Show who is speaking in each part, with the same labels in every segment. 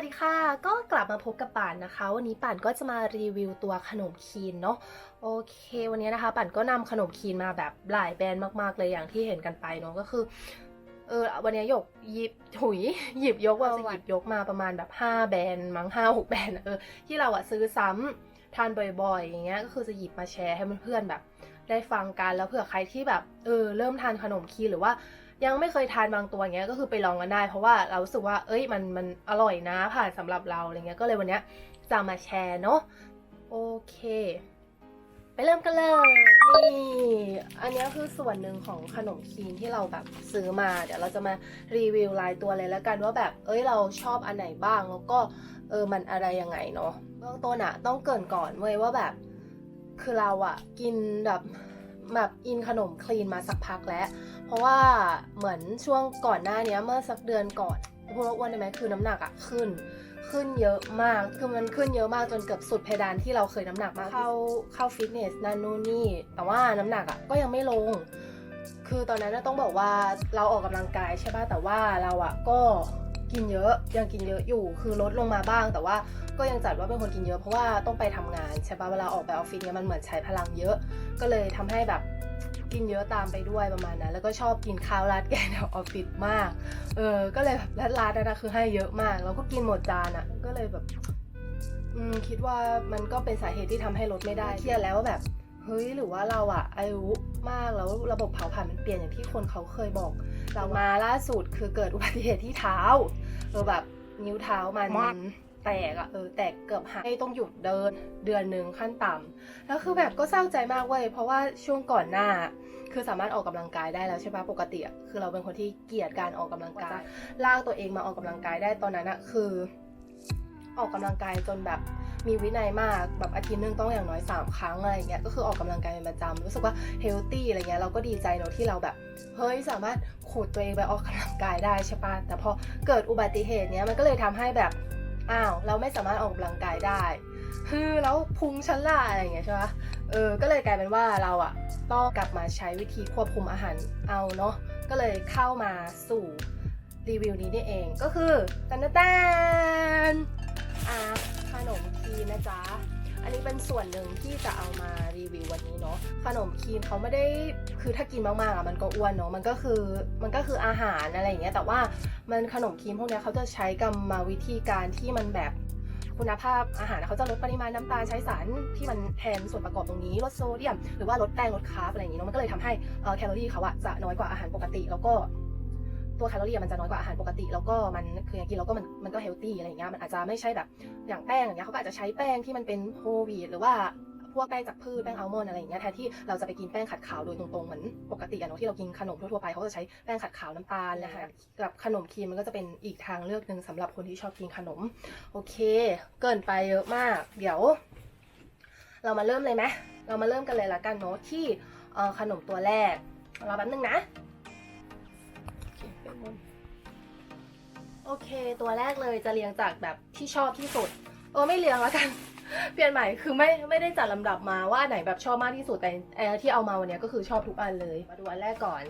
Speaker 1: วัสดีค่ะ ก็กลับมาพบกับป่านนะคะ วันนี้ป่านก็จะมารีวิวตัวขนมคีนเนาะโอเค วันนี้นะคะ ป่านก็นำขนมคีนมาแบบหลายแบรนด์มากๆเลยอย่างที่เห็นกันไปเนาะก็คือเออวันนี้หยกหยิบถุยหยิบยกว่าจะหยิบยกมาประมาณแบบ5แบรนด์มั้งห้าหกแบรนด์อะเออที่เราอะซื้อซ้ำทานบ่อยๆ อย่างเงี้ยก็คือจะหยิบมาแชร์ให้เพื่อนๆแบบได้ฟังกันแล้วเผื่อใครที่แบบเออเริ่มทานขนมคีนหรือว่า ยังไม่เคยทานบางตัวเงี้ยก็คือไปลองกันได้ เพราะว่าเราสึกว่าเอ้ยมันมันอร่อยนะผ่านสำหรับเราอะไรเงี้ยก็เลยวันเนี้ยจะมาแชร์เนาะโอเค ไปเริ่มกันเลยนี่อันเนี้ยคือส่วนหนึ่งของขนมคีนที่เราแบบซื้อมาเดี๋ยวเราจะมารีวิวรายตัวเลยแล้วกันว่าแบบเอ้ยเราชอบอันไหนบ้างแล้วก็เออมันอะไรยังไงเนาะเบื้องต้นอะต้องเกินก่อนเว้ยว่าแบบคือเราอะกินแบบแบบอินขนมคลีนมาสักพักแล้ว เพราะว่าเหมือนช่วงก่อนหน้านี้เมื่อสักเดือนก่อนพูดว่าอ้วนได้ไหมคือน้ำหนักอะขึ้น ขึ้นเยอะมากคือมันขึ้นเยอะมากจนเกือบสุดเพดานที่เราเคยน้ำหนักมากเข้าเข้าฟิตเนสนั่นนู่นนี่แต่ว่าน้ำหนักอะก็ยังไม่ลง คือตอนนั้นต้องบอกว่าเราออกกำลังกายใช่ป่ะแต่ว่าเราอะก็ กินเยอะยังกินเยอะอยู่ คือลดลงมาบ้าง แต่ว่าก็ยังจัดว่าเป็นคนกินเยอะเพราะว่าต้องไปทำงานใช่ป่ะเวลาออกไปออฟฟิศเนี่ยมันเหมือนใช้พลังเยอะ ก็เลยทำให้แบบกินเยอะตามไปด้วยประมาณนั้น แล้วก็ชอบกินข้าวราดแกงแถวออฟฟิศมาก เออ ก็เลยแบบร้านนั้นนะคือให้เยอะมาก แล้วก็กินหมดจานอะ่ะ ก็เลยแบบอืมคิดว่ามันก็เป็นสาเหตุที่ทำให้ลดไม่ได้เครียดแล้วว่าแบบเฮ้ยหรือว่าเราอะอายุมากแล้วระบบเผาผลาญมันเปลี่ยนอย่างที่คนเขาเคยบอก เรามาล่าสุดคือเกิดอุบัติเหตุที่เท้าเออแบบนิ้วเท้ามัน
Speaker 2: มาก
Speaker 1: แตกอะเออแตกเกือบหักให้ต้องหยุดเดินเดือนหนึ่งขั้นต่ำแล้วคือแบบก็เศร้าใจมากเว้ยเพราะว่าช่วงก่อนหน้า คือสามารถออกกำลังกายได้แล้วใช่ปะปกติอะคือเราเป็นคนที่เกลียดการออกกำลังกายลากตัวเองมาออกกำลังกายได้ตอนนั้นอะคือ ออกกำลังกายจนแบบ มีวินัยมากแบบอาทิตย์นึงต้องอย่างน้อย 3 ครั้งอะไรอย่างเงี้ยก็คือออกกำลังกายเป็นประจำรู้สึกว่าเฮลตี้อะไรเงี้ยเราก็ดีใจเนอะที่เราแบบ เฮ้ยสามารถขูดตัวเองไปออกกำลังกายได้ใช่ปะแต่พอเกิดอุบัติเหตุเนี้ยมันก็เลยทำให้แบบอ้าวเราไม่สามารถออกกำลังกายได้ฮือแล้วพุงฉันล่ะอะไรอย่างเงี้ยใช่ปะเออ ก็เลยกลายเป็นว่าเราอะต้องกลับมาใช้วิธีควบคุมอาหารเอาเนาะ ก็เลยเข้ามาสู่รีวิวนี้นี่เอง ก็คือตันตันอะ นมคีนนะจ๊ะ อันนี้เป็นส่วนหนึ่งที่จะเอามารีวิววันนี้เนาะ ขนมคีนเขาไม่ได้ คือถ้ากินมากๆอะมันก็อ้วนเนาะ มันก็คือ มันก็คืออาหารอะไรอย่างเงี้ย แต่ว่ามันขนมคีนพวกเนี้ยเขาจะใช้กรรมวิธีการที่มันแบบคุณภาพอาหารเขาจะลดปริมาณน้ำตาลใช้สารที่มันแทนส่วนประกอบตรงนี้ลดโซเดียม หรือว่าลดแป้งลดคาร์บอะไรอย่างงี้เนาะมันก็เลยทำให้แคลอรี่เขาอะจะน้อยกว่าอาหารปกติ แล้วก็ ตัวแคลอรี่มันจะน้อยกว่าอาหารปกติ แล้วก็มันคืออย่างกินแล้วก็มันมันก็เฮลตี้อะไรอย่างเงี้ยมันอาจจะไม่ใช่แบบอย่างแป้งอย่างเงี้ยเขาก็อาจจะใช้แป้งที่มันเป็นโฮวีตหรือว่าพวกแป้งจากพืชแป้งอัลมอนด์อะไรอย่างเงี้ยแทนที่เราจะไปกินแป้งขัดขาวโดยตรงๆเหมือนปกติอะเนาะที่เรากินขนมทั่วๆไปเขาจะใช้แป้งขัดขาวน้ำตาลนะคะกับขนมครีมมันก็จะเป็นอีกทางเลือกหนึ่งสำหรับคนที่ชอบกินขนม โอเค เกินไปเยอะมาก เดี๋ยว เรามาเริ่มเลยไหมเรามาเริ่มกันเลยละกันเนาะที่ขนมตัวแรกรอแป๊บนึงนะ โอเค ตัวแรกเลยจะเรียงจากแบบที่ชอบที่สุดเออไม่เรียงแล้วกัน เปลี่ยนใหม่คือไม่ไม่ได้จัดลำดับมาว่าไหนแบบชอบมากที่สุดแต่เออที่เอามาวันนี้ก็คือชอบทุกอันเลย มาดูอันแรกก่อน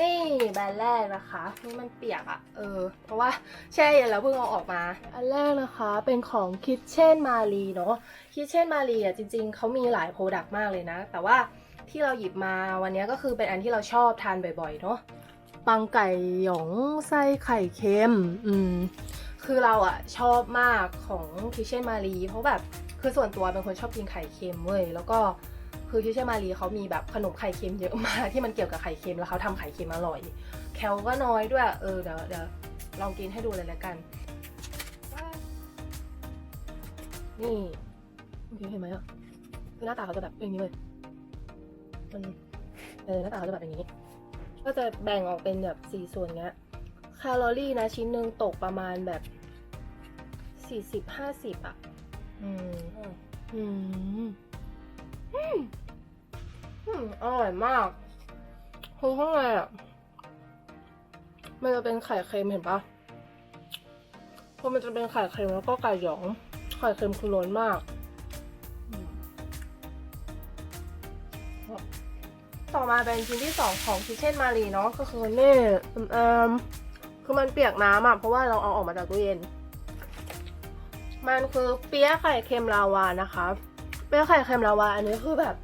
Speaker 1: นี่แบรนด์แรกนะคะนี่มันเปียกอะเออ เพราะว่าแช่เย็นแล้วเพิ่งเอาออกมา อันแรกนะคะเป็นของ Kitchen m a r i เนาะ Kitchen m a r i อะจริง ๆเขามีหลายโปรดักต์มากเลยนะ แต่ว่าที่เราหยิบมาวันนี้ก็คือเป็นอันที่เราชอบทานบ่อยๆเนาะ ปังไก่หยองไส้ไข่เค็ม อืม คือเราอะชอบมากของคิเชนมารีเพราะแบบคือส่วนตัวเป็นคนชอบกินไข่เค็มเว้ยแล้วก็คือคิเชนมารีเขามีแบบขนมไข่เค็มเยอะมากที่มันเกี่ยวกับไข่เค็มแล้วเขาทำไข่เค็มอร่อย แคลก็น้อยด้วยเออเดี๋ยวเดี๋ยวลองกินให้ดูเลยแล้วกัน นี่โอเคเห็นไหมอะคือหน้าตาเขาจะแบบเป็นอย่างนี้เลยมันเออหน้าตาเขาจะแบบอย่างนี้ ก็จะแบ่งออกเป็นแบบสี่ส่วนเงี้ยแคลอรี่นะชิ้นหนึ่งตกประมาณแบบสี่สิบห้าสิบอะอืมอืม อืม อืม อร่อยมากคือข้างในอะ มันจะเป็นไข่เค็มเห็นปะพอมันจะเป็นไข่เค็มแล้วก็ไก่หยอง ไข่เค็มคือล้นมาก อืม ต่อมาเป็นชิ้นที่ 2 ของคิเช่นมารีเนาะก็คือนี่เอ่มคือมันเปียกน้ำอะเพราะว่าเราเอาออกมาจากตู้เย็น มันคือเปี๊ยะไข่เค็มลาวานะคะเปี๊ยะไข่เค็มลาวาอันนี้คือแบบ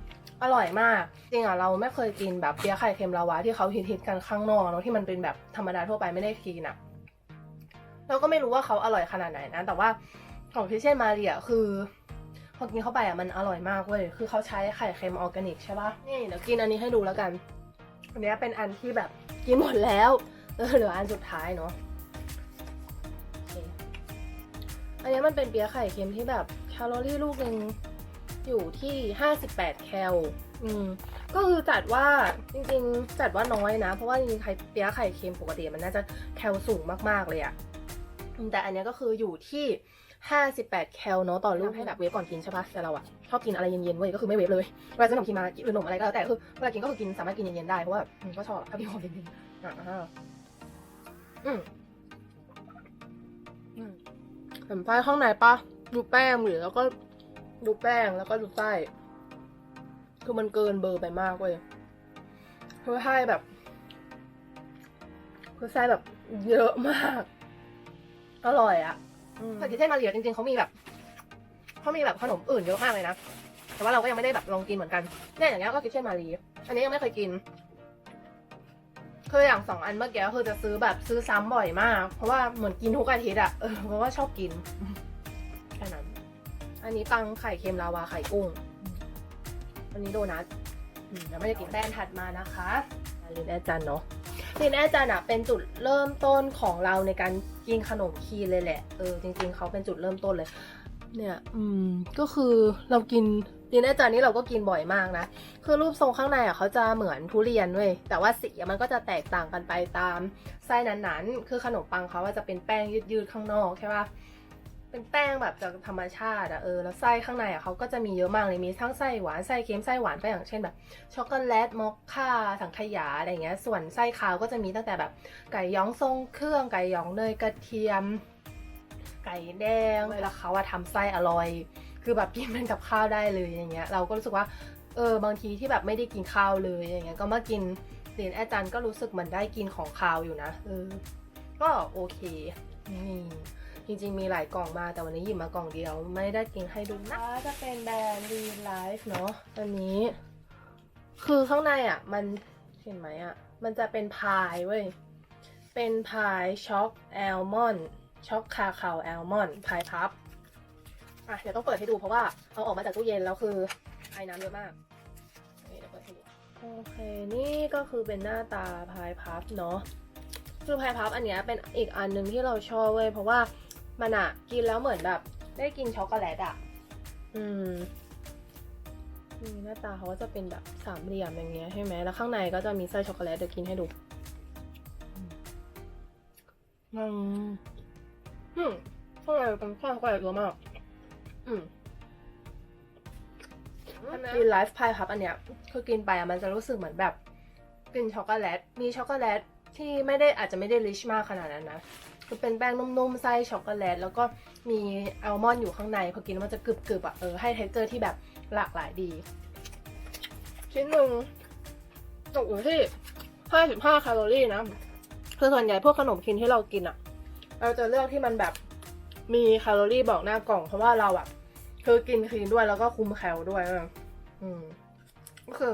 Speaker 1: อร่อยมาก จริงอะเราไม่เคยกินแบบเปี๊ยะไข่เค็มลาวาที่เขาฮิตๆกันข้างนอกเนาะที่มันเป็นแบบธรรมดาทั่วไปไม่ได้กินอะเราก็ไม่รู้ว่าเขาอร่อยขนาดไหนนะ แต่ว่าของพิเชนมารียคือ อกินเข้าไปอะมันอร่อยมากเว้ย คือเขาใช้ไข่เค็มออร์แกนิกใช่ปะนี่เดี๋ยวกินอันนี้ให้ดูแล้วกัน อันนี้เป็นอันที่แบบกินหมดแล้วเหลืออันสุดท้ายเนาะอันนี้มันเป็นเปี๊ยะไข่เค็มที่แบบแคลอรี่ลูกหนึ่งอยู่ที่ 58 แคล อืม ก็คือจัดว่าจริงๆ จัดว่าน้อยนะ เพราะว่าจริงๆไข่เปี๊ยะไข่เค็มปกติมันน่าจะแคลสูงมากๆเลยอะแต่อันนี้ก็คืออยู่ที่ 58 แคลเนาะต่อลูกให้แบบเวฟก่อนกินใช่ปะแต่เราอะชอบกินอะไรเย็นๆเว้ยก็คือไม่เวฟเลยเวลาจะขนมกินมาหรือขนมอะไรก็แล้วแต่คือเวลากินก็คือกินสามารถกินเย็นๆได้เพราะว่าก็ชอบถ้าพี่ของเย็นๆอ่าอืมอืมเห็นไส้ข้างในปะดูแป้งหรือแล้วก็ดูแป้งแล้วก็ดูไส้คือมันเกินเบอร์ไปมากเว้ยคือไส้แบบคือไส้แบบเยอะมาก อร่อยอะ ผัดกิเช่นมาเหลียจริงๆเขามีแบบเขามีแบบขนมอื่นเยอะมากเลยนะ แต่ว่าเราก็ยังไม่ได้แบบลองกินเหมือนกันเนี่ยอย่างเงี้ยก็กิเช่นมารีอันนี้ยังไม่เคยกินคืออย่างสองอันเมื่อกี้คือจะซื้อแบบซื้อซ้ำบ่อยมาก เพราะว่าเหมือนกินทุกอาทิตย์อะเออเพราะว่าชอบกินแค่นั้น อันนี้ปังไข่เค็มลาวาไข่กุ้ง อันนี้โดนัทอืมยังไม่ได้กินแป้นถัดมานะคะลินแอจันเนาะ ลินแอจันอะเป็นจุดเริ่มต้นของเราในการกินขนมคีนเลยแหละ เออจริง ๆเขาเป็นจุดเริ่มต้นเลย เนี่ยอืมก็คือเรากินลินแอจันนี่เราก็กินบ่อยมากนะ คือรูปทรงข้างในอะเขาจะเหมือนทุเรียนเว้ยแต่ว่าสีมันก็จะแตกต่างกันไปตามไส้นั้นๆ คือขนมปังเขาว่าจะเป็นแป้งยืดๆข้างนอกใช่ปะ เป็นแป้งแบบจากธรรมชาติอะเออแล้วไส้ข้างในอะเขาก็จะมีเยอะมากเลยมีทั้งไส้หวานไส้เค็มไส้หวานก็อย่างเช่นแบบช็อกโกแลตมอคค่าสังขยาอะไรเงี้ยส่วนไส้คาวก็จะมีตั้งแต่แบบไก่ย้องทรงเครื่องไก่ย้องเนยกระเทียม ไก่แดงเวลาเขาอะทำไส้อร่อย คือแบบกินเป็นกับข้าวได้เลยอย่างเงี้ยเราก็รู้สึกว่าเออบางทีที่แบบไม่ได้กินข้าวเลยอย่างเงี้ยก็มากินเรียญอาจารย์ก็รู้สึกเหมือนได้กินของข้าวอยู่นะเออก็โอเคนี่ จริงๆ มีหลายกล่องมาแต่วันนี้หยิบมากล่องเดียว ไม่ได้กินให้ดูนะจะเป็นแบรนด์ Real Life เนาะอันนี้ คือข้างในอะ มันเห็นไหมอะ มันจะเป็นพายเว้ย เป็นพายช็อกแอลมอนด์ช็อกคาคาวแอลมอนด์พายพับอะเดี๋ยวต้องเปิดให้ดูเพราะว่าเอาออกมาจากตู้เย็นแล้วคือไอ้น้ำเยอะมากนี่เดี๋ยวเปิดให้ดูโอเค นี่ก็คือเป็นหน้าตาพายพับเนาะคือพายพับอันเนี้ยเป็นอีกอันหนึ่งที่เราชอบเว้ยเพราะว่า มันอะกินแล้วเหมือนแบบ ได้กินช็อกโกแลตอะอืมนี่หน้าตาเขาก็จะเป็นแบบสามเหลี่ยมอย่างเงี้ยใช่ไหมแล้วข้างในก็จะมีไส้ช็อกโกแลตเดี๋ยวกินให้ดูอืมอืมข้างในเป็นไส้ช็อกโกแลตเยอะมาก อืมกินไลฟ์พายพับอันเนี้ยคือกินไปอะมันจะรู้สึกเหมือนแบบกินช็อกโกแลต มีช็อกโกแลตที่ไม่ได้อาจจะไม่ได้ริชมากขนาดนั้นนะ คือเป็นแป้งนุ่มๆไส้ช็อกโกแลตแล้วก็มีอัลมอนด์อยู่ข้างในพอกินแล้วมันจะกรึบๆอะเออให้เท็กเจอร์ที่แบบหลากหลายดี ชิ้นหนึ่งตกอยู่ที่ 55 แคลอรี่นะ คือส่วนใหญ่พวกขนมคินที่เรากินอะ เราจะเลือกที่มันแบบมีแคลอรี่บอกหน้ากล่อง เพราะว่าเราอะคือกินคลีนด้วยแล้วก็คุมแคลด้วยอออืมก็คือ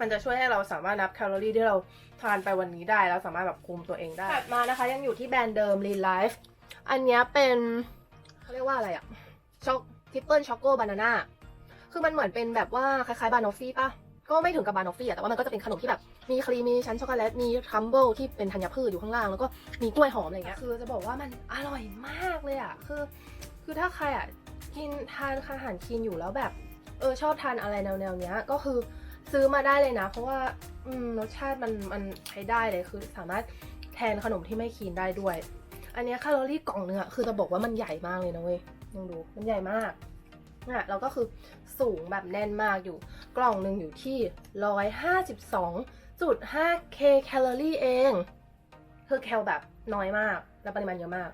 Speaker 1: มันจะช่วยให้เราสามารถนับแคลอรี่ที่เราทานไปวันนี้ได้ แล้วสามารถแบบคุมตัวเองได้ถัดมานะคะ ยังอยู่ที่แบรนด์เดิม Lean Life อันนี้เป็นเขาเรียกว่าอะไรอะช็อกทิปเปิลช็อกโกบานาน่าคือมันเหมือนเป็นแบบว่าคล้ายๆบานอฟฟี่ปะก็ไม่ถึงกับบานอฟฟี่อะแต่ว่ามันก็จะเป็นขนมที่แบบมีครีมมีชั้นช็อกโกแลตมีทัมเบิลที่เป็นธัญพืชอยู่ข้างล่าง แล้วก็มีกล้วยหอมอะไรเงี้ยคือจะบอกว่ามันอร่อยมากเลยอะคือ คือถ้าใครอะกินทานอาหารคีนอยู่แล้วแบบเออชอบทานอะไรแนวๆเนี้ยก็คือ ซื้อมาได้เลยนะ เพราะว่าอืมรสชาติมันมันใช้ได้เลยคือสามารถแทนขนมที่ไม่คีนได้ด้วย อันนี้แคลอรี่กล่องเนื้อะคือจะบอกว่ามันใหญ่มากเลยนะเว้ยลองดูมันใหญ่มากน่ะแล้วก็คือสูงแบบแน่นมากอยู่ กล่องหนึ่งอยู่ที่ 152.5 k แคลอรี่เอง คือแคลแบบน้อยมาก แล้วปริมาณเยอะมาก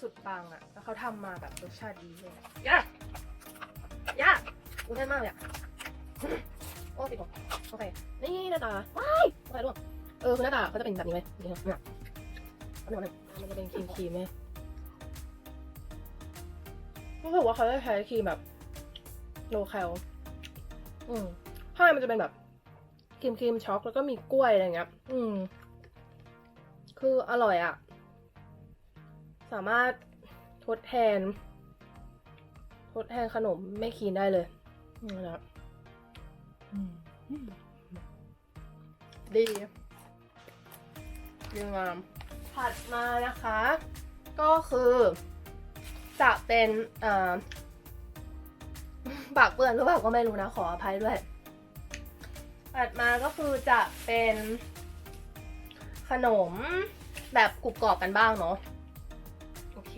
Speaker 1: สุดปังอะแล้วเขาทำมาแบบรสชาติดีเลยอะยากยากอุ้ยแน่นมากเลยอะ โอ้ติดโอเค นี่หน้าตา ว้ายโอเคด้วยเออ คือหน้าตาเขาจะเป็นแบบนี้ไหมนี่ครับเนี่ยเอาหน่ยหนึ่งมันจะเป็นครีมครีมไหมรู้สึกว่าเขาจะใช้ครีมแบบโลแคลอืมข้างในมันจะเป็นแบบครีมครีมช็อกแล้วก็มีกล้วยอะไรเงี้ย อืม คืออร่อยอะสามารถทดแทน ทดแทนขนมไม่คีนได้เลยนี่นะครับ ดีดีงามถัดมานะคะ ก็คือ จะเป็นอ่อปากเปื้อนหรือเปล่าก็ไม่รู้นะ ขออภัยด้วย ถัดมาก็คือจะเป็นขนมแบบกรุบกรอบกันบ้างเนาะโอเค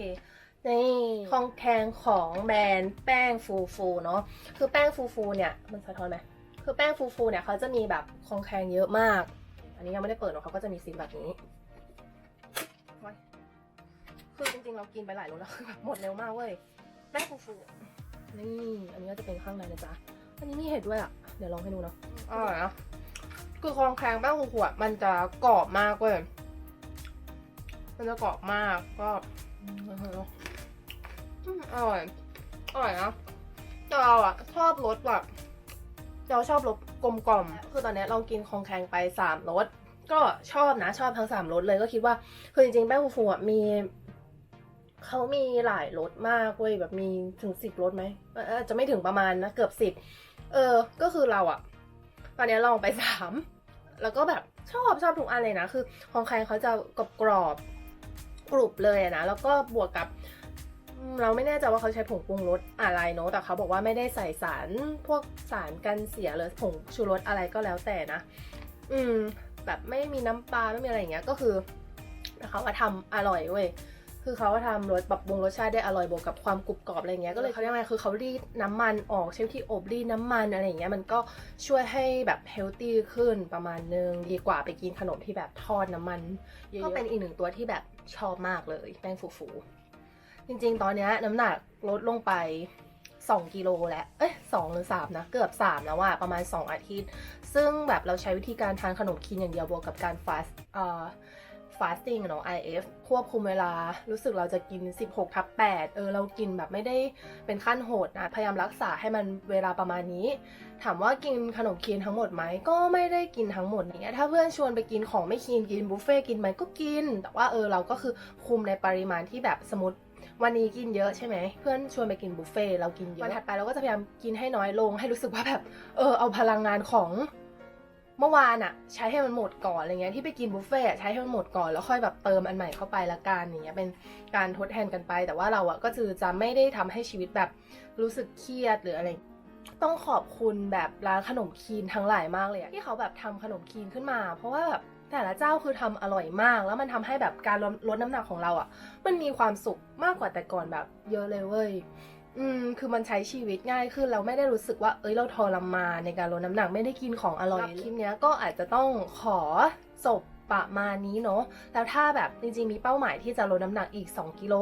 Speaker 1: นี่คองแคงของแบรนด์แป้งฟูฟูเนาะคือแป้งฟูฟูเนี่ย มันสะท้อนไหม คือแป้งฟูฟูเนี่ยเขาจะมีแบบคองแคงเยอะมาก อันนี้ยังไม่ได้เปิดเนาะเขาก็จะมีซิมแบบนี้ไว้คือจริงๆเรากินไปหลายรสแล้วคือแบบหมดเร็วมากเว้ย แป้งฟูฟูนี่ อันนี้ก็จะเป็นข้างในนะจ๊ะ อันนี้มีเห็ดด้วยอะ เดี๋ยวลองให้ดูเนาะอร่อยนะคือคองแคงแป้งฟูฟูอะมันจะกรอบมากเว้ย มันจะกรอบมากก็อืมอืมอร่อย อร่อยนะแต่เราอะชอบรสแบบ เราชอบรสกลมกล่อมคือตอนนี้ยเรากินคองแคงไปสามรสก็ชอบนะชอบทั้งสามรสเลยก็คิดว่าคือจริงๆแป้งฟูฟูอะมีเขามีหลายรสมากเว้ยแบบมีถึงสิบรสไหมอาจจะไม่ถึงประมาณนะเกือบสิบเออ ก็คือเราอะตอนนี้ลองไปสามแล้วก็แบบชอบชอบทุกอันเลยนะ คือของใครเขาจะกรอบกรอบกรุบเลยนะ แล้วก็บวกกับ เราไม่แน่ใจว่าเขาใช้ผงปรุงรสอะไรเนาะแต่เขาบอกว่าไม่ได้ใส่สารพวกสารกันเสียหรือผงชูรสอะไรก็แล้วแต่นะ อืม แบบไม่มีน้ำปลาไม่มีอะไรอย่างเงี้ยก็คือเขาว่าทำอร่อยเว้ยคือเขาทำรสปรับปรุงรสชาติได้อร่อยบวกกับความกรุบกรอบอะไรเงี้ยก็เลยเขาเรียกว่าไงคือเขารีดน้ำมันออกใช้วิธีอบรีดน้ำมันอะไรเงี้ยมันก็ช่วยให้แบบเฮลตี้ขึ้นประมาณนึงดีกว่าไปกินขนมที่แบบทอดน้ำมันก็เป็นอีกหนึ่งตัวที่แบบชอบมากเลยแป้งฟูๆ จริงๆ ตอนนี้น้ำหนักลดลงไป 2 กิโลแล้ว เอ้ยสองหรือ 3 นะ เกือบ 3 แล้วว่าประมาณ 2 อาทิตย์ ซึ่งแบบเราใช้วิธีการทานขนมคีนอย่างเดียวบวกกับการฟาสเอ่อ fasting เนาะ IF ควบคุมเวลา รู้สึกเราจะกิน 16ทับ8เออ เรากินแบบไม่ได้เป็นขั้นโหดนะ พยายามรักษาให้มันเวลาประมาณนี้ ถามว่ากินขนมคีนทั้งหมดไหม ก็ไม่ได้กินทั้งหมดอย่างเงี้ยถ้าเพื่อนชวนไปกินของไม่คีนกินบุฟเฟ่กินไหมก็กิน แต่ว่าเออเราก็คือคุมในปริมาณที่แบบสมมติ วันนี้กินเยอะใช่ไหมเพื่อนชวนไปกินบุฟเฟ่เรากินเยอะวันถัดไปเราก็จะพยายามกินให้น้อยลง ให้รู้สึกว่าแบบเออเอาพลังงานของเมื่อวานอะใช้ให้มันหมดก่อนอะไรเงี้ยที่ไปกินบุฟเฟ่อะใช้ให้มันหมดก่อนแล้วค่อยแบบเติมอันใหม่เข้าไปละกันอย่างเงี้ยเป็นการทดแทนกันไป แต่ว่าเราอะก็คือจะไม่ได้ทำให้ชีวิตแบบรู้สึกเครียดหรืออะไรต้องขอบคุณแบบร้านขนมคีนทั้งหลายมากเลยที่เขาแบบทำขนมคีนขึ้นมา เพราะว่าแบบ แต่ละเจ้าคือทำอร่อยมาก แล้วมันทำให้แบบการลดลดน้ำหนักของเราอะมันมีความสุขมากกว่าแต่ก่อนแบบ เยอะเลยเว้ยอืมคือมันใช้ชีวิตง่ายขึ้นเราไม่ได้รู้สึกว่าเอ้ยเราทรมานในการลดน้ำหนักไม่ได้กินของอร่อยคลิปเนี้ยก็อาจจะต้องขอจบประมาณนี้เนาะแล้วถ้าแบบจริงๆมีเป้าหมายที่จะลดน้ำหนักอีก 2 กิโล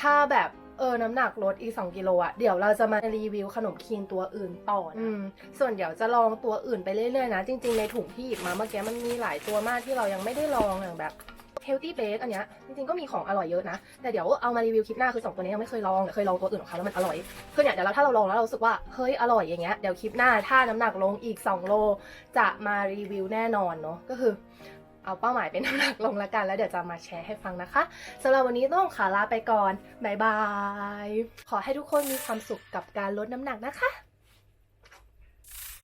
Speaker 1: ถ้าแบบ เออน้ำหนักลดอีก 2 กิโลอะเดี๋ยวเราจะมารีวิวขนมคีนตัวอื่นต่อนะอืมส่วนเดี๋ยวจะลองตัวอื่นไปเรื่อยๆนะ จริง ๆ ในถุงที่หยิบมาเมื่อกี้มันมีหลายตัวมากที่เรายังไม่ได้ลองอย่างแบบ Healthy Bake อันเนี้ยจริงๆก็มีของอร่อยเยอะนะ แต่เดี๋ยวเอามารีวิวคลิปหน้าคือสองตัวนี้ยังไม่เคยลองแต่เคยลองตัวอื่นของเขาแล้วมันอร่อยคือเนี่ยเดี๋ยวเราถ้าเราลองแล้วเรารู้สึกว่าเฮ้ยอร่อยอย่างเงี้ยเดี๋ยวคลิปหน้าถ้าน้ำหนักลงอีก 2 โล จะมารีวิวแน่นอนเนาะก็คือ เอาเป้าหมายเป็นน้ำหนักลงละกัน แล้วเดี๋ยวจะมาแชร์ให้ฟังนะคะสำหรับวันนี้ต้องขอลาไปก่อนบายบาย ขอให้ทุกคนมีความสุขกับการลดน้ำหนักนะคะ